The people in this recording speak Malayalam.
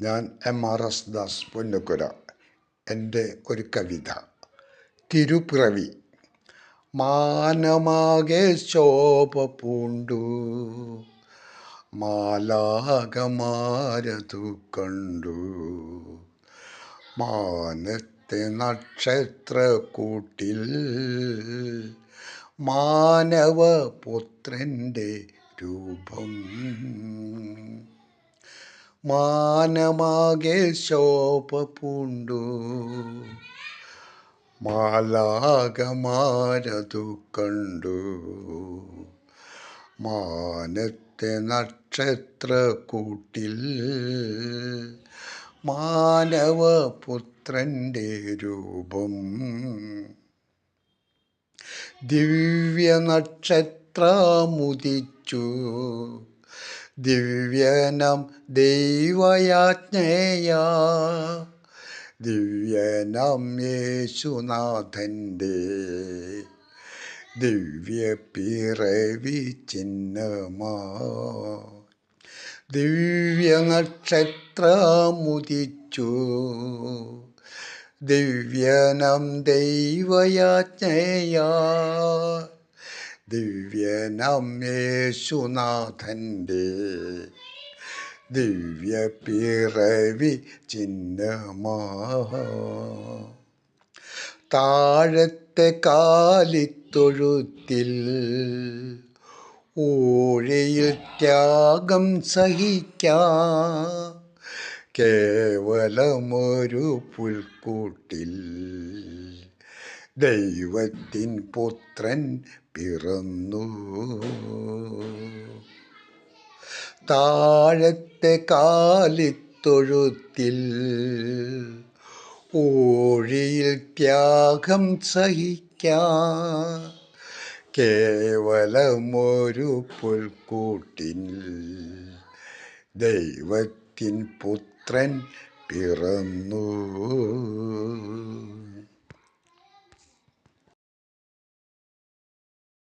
ഞാൻ എം ആർ എസ് ദാസ് പൊന്നക്കുര എന്റെ ഒരു കവിത. തിരുപ്രവി മാനമാകെ ശോഭ പൂണ്ടു മാലാകമാരതു കണ്ടു. മാനത്തെ നക്ഷത്രക്കൂട്ടിൽ മാനവപുത്രന്റെ രൂപം. മാനമാകെ ശോഭ പൂണ്ടു മാലാകമാരതു കണ്ടു. മാനത്തെ നക്ഷത്രക്കൂട്ടിൽ മാനവപുത്രന്റെ രൂപം. ദിവ്യനക്ഷത്രമുദിച്ചു. ദിവ്യനം ദൈവയാജ്ഞയാ. ദിവ്യനം യേശുനാഥന്റെ. ദിവ്യ പിറവി ചിഹ്നമാ. ദിവ്യനക്ഷത്രമുദിച്ചു. ദിവ്യനം ദൈവയാജ്ഞയാ. ദിവ്യനം യേശുനാഥന്റെ ദിവ്യ പിറവി ചിഹ്നമാ താഴത്തെ കാലിത്തൊഴുത്തിൽ ഊഴയിൽ ത്യാഗം സഹിക്കാ. കേവലമൊരു പുൽക്കൂട്ടിൽ ദൈവത്തിൻ പുത്രൻ പിറന്നു. താഴത്തെ കാലിത്തൊഴുത്തിൽ ഊഴിയിൽ ത്യാഗം സഹിക്കാ കേവലമൊരു പുൽക്കൂട്ടിൽ ദൈവത്തിൻ പുത്രൻ പിറന്നു.